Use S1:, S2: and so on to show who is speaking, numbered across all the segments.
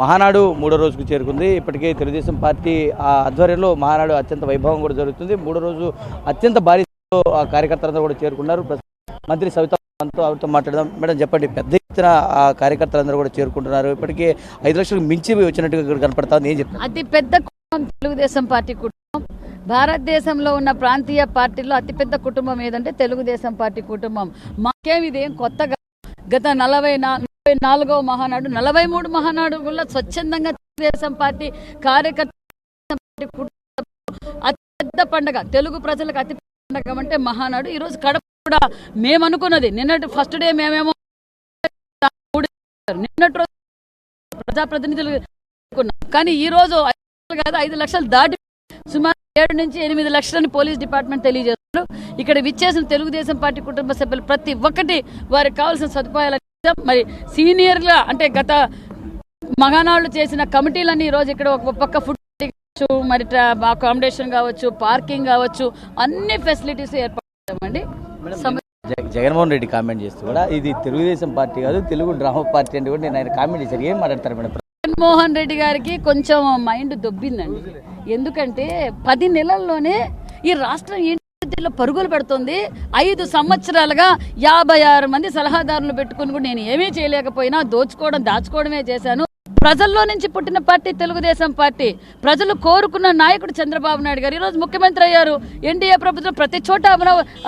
S1: మహానాడు మూడో రోజుకు చేరుకుంది. ఇప్పటికే తెలుగుదేశం పార్టీ ఆధ్వర్యంలో మహానాడు అత్యంత వైభవం కూడా జరుగుతుంది. మూడో రోజు అత్యంత భారీ కార్యకర్తలతో కార్యకర్తలందరూ కూడా చేరుకున్నారు. మంత్రి సవిత మనతో ఆవిడతో మాట్లాడదాం. మేడం చెప్పండి పెద్ద ఎత్తున ఆ కార్యకర్తలందరూ కూడా చేరుకుంటున్నారు. ఇప్పటికే ఐదు లక్షలకు మించి వచ్చినట్టుగా ఇక్కడ కనపడతా ఏం చెప్తాను
S2: అతి పెద్ద కుటుంబం తెలుగుదేశం పార్టీ కుటుంబం. భారతదేశంలో ఉన్న ప్రాంతీయ పార్టీలో అతిపెద్ద కుటుంబం ఏదంటే తెలుగుదేశం పార్టీ కుటుంబం. మాకేం ఇదేం కొత్తగా గత నలభై నా- నాలుగవ మహానాడు నలభై మూడు మహానాడు కూడా స్వచ్ఛందంగా తెలుగుదేశం పార్టీ కార్యకర్త అతిపెద్ద అతి పెద్ద పండగ. తెలుగు ప్రజలకు అతి పండగ అంటే మహానాడు. ఈ రోజు కడప కూడా మేము అనుకున్నది. నిన్నటి ఫస్ట్ డే మేమేమో నిన్నటి రోజు ప్రజాప్రతినిధులు కానీ ఈ రోజు ఐదు కాదు ఐదు లక్షలు దాటి సుమారు ఏడు నుంచి ఎనిమిది లక్షలని పోలీస్ డిపార్ట్మెంట్ తెలియజేస్తున్నారు. ఇక్కడ విచ్చేసిన తెలుగుదేశం పార్టీ కుటుంబ సభ్యులు ప్రతి ఒక్కటి వారికి కావాల్సిన సదుపాయాలు మరి సీనియర్గా అంటే గత మగానాళ్ళు చేసిన కమిటీలన్నీ ఈ రోజు ఇక్కడ ఒక పక్క ఫుడ్ కావచ్చు మరి అకామిడేషన్ కావచ్చు పార్కింగ్ కావచ్చు అన్ని ఫెసిలిటీస్
S1: జగ- జగన్మోహన్ రెడ్డి కామెంట్ చేస్తూ కూడా ఇది తెలుగుదేశం పార్టీ కాదు తెలుగు డ్రామా పార్టీ అంటే కూడా నేను ఆయన కామెంట్ చేశారు. ఏం మాట్లాడతారు మేడం?
S2: జగన్మోహన్ రెడ్డి గారికి కొంచెం మైండ్ దొబ్బిందండి. ఎందుకంటే పది నెలల్లోనే ఈ రాష్ట్రం ఏంటిలో పరుగులు పెడుతుంది. ఐదు సంవత్సరాలుగా యాభై ఆరు మంది సలహాదారులు పెట్టుకుని కూడా నేను ఏమీ చేయలేకపోయినా దోచుకోవడం దాచుకోవడమే చేశాను. ప్రజల్లో నుంచి పుట్టిన పార్టీ తెలుగుదేశం పార్టీ. ప్రజలు కోరుకున్న నాయకుడు చంద్రబాబు నాయుడు గారు. ఈరోజు ముఖ్యమంత్రి అయ్యారు. ఎన్డీఏ ప్రభుత్వం ప్రతి చోట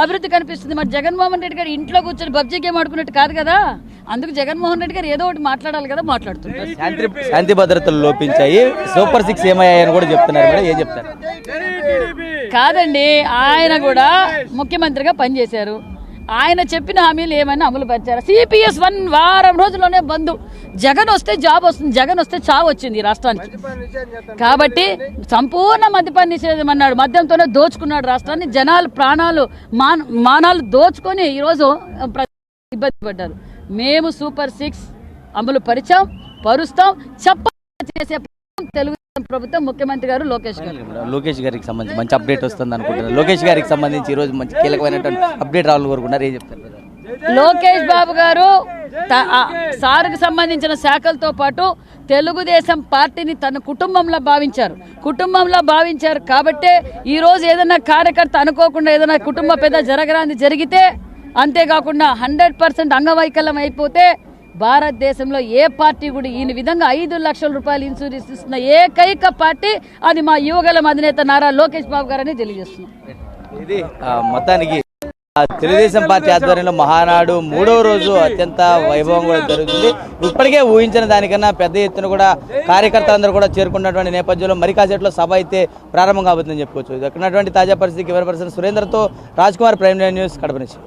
S2: అభివృద్ధి కనిపిస్తుంది. మరి జగన్మోహన్ రెడ్డి గారు ఇంట్లో కూర్చొని పబ్జీ గేమ్ ఆడుకున్నట్టు కాదు కదా? అందుకు జగన్మోహన్ రెడ్డి గారు ఏదో ఒకటి మాట్లాడాలి కదా మాట్లాడుతుంటారు.
S1: శాంతి శాంతి భద్రతలు లోపించాయి. సూపర్ సిక్స్ ఏమయ్యాయని కూడా చెప్తున్నారు మేడం. ఏం చెప్తారు?
S2: కాదండి ఆయన కూడా ముఖ్యమంత్రిగా పనిచేశారు. ఆయన చెప్పిన హామీలు ఏమైనా అమలు పరిచారు సిపిఎస్ వన్ వారం రోజుల్లోనే బంద్. జగన్ వస్తే జాబ్ వస్తుంది జగన్ వస్తే చావు వచ్చింది రాష్ట్రానికి. కాబట్టి సంపూర్ణ మద్యపాన నిషేధం అన్నాడు. మద్యంతోనే దోచుకున్నాడు రాష్ట్రాన్ని. జనాలు ప్రాణాలు మాన మానాలు దోచుకొని ఈరోజు ఇబ్బంది పడ్డారు. మేము సూపర్ సిక్స్ అమలు పరిచాం పరుస్తాం చెప్ప చేసే తెలుగుదేశం ప్రభుత్వం ముఖ్యమంత్రి గారు లోకేష్ గారు.
S1: లోకేష్ గారికి సంబంధించి మంచి అప్డేట్ వస్తుంది అనుకుంటున్నారు లోకేష్ గారికి సంబంధించి ఈ రోజు మంచి కీలకమైనటువంటి అప్డేట్ రావాలని కోరుకున్నారు ఏం చెప్తారు?
S2: లోకేష్ బాబు గారు సార్కు సంబంధించిన శాఖలతో పాటు తెలుగుదేశం పార్టీని తన కుటుంబంలో భావించారు. కుటుంబంలో భావించారు కాబట్టే ఈ రోజు ఏదైనా కార్యకర్త అనుకోకుండా ఏదైనా కుటుంబ పెద్ద జరగరాంది జరిగితే అంతేకాకుండా హండ్రెడ్ పర్సెంట్ అంగవైకల్యం అయిపోతే భారతదేశంలో ఏ పార్టీ కూడా ఈ విధంగా ఐదు లక్షల రూపాయలు ఇన్సూరెన్స్ ఇస్తున్న ఏకైక పార్టీ అది మా యువగలం అధినేత నారా లోకేష్ బాబు గారని తెలియజేస్తున్నాం.
S1: ఇది మొత్తానికి తెలుగుదేశం పార్టీ ఆధ్వర్యంలో మహానాడు మూడో రోజు అత్యంత వైభవం కూడా జరుగుతుంది. ఇప్పటికే ఊహించిన దానికన్నా పెద్ద ఎత్తున కూడా కార్యకర్తలందరూ కూడా చేరుకున్నటువంటి నేపథ్యంలో మరి కాసేట్లో సభ అయితే ప్రారంభం కాబోతుందని చెప్పుకోవచ్చు. ఇక్కడ తాజా పరిస్థితి కెమెరా పర్సన్ సురేంద్రతో రాజ్ కుమార్ ప్రైమ్ న్యూస్ కడప నుంచి.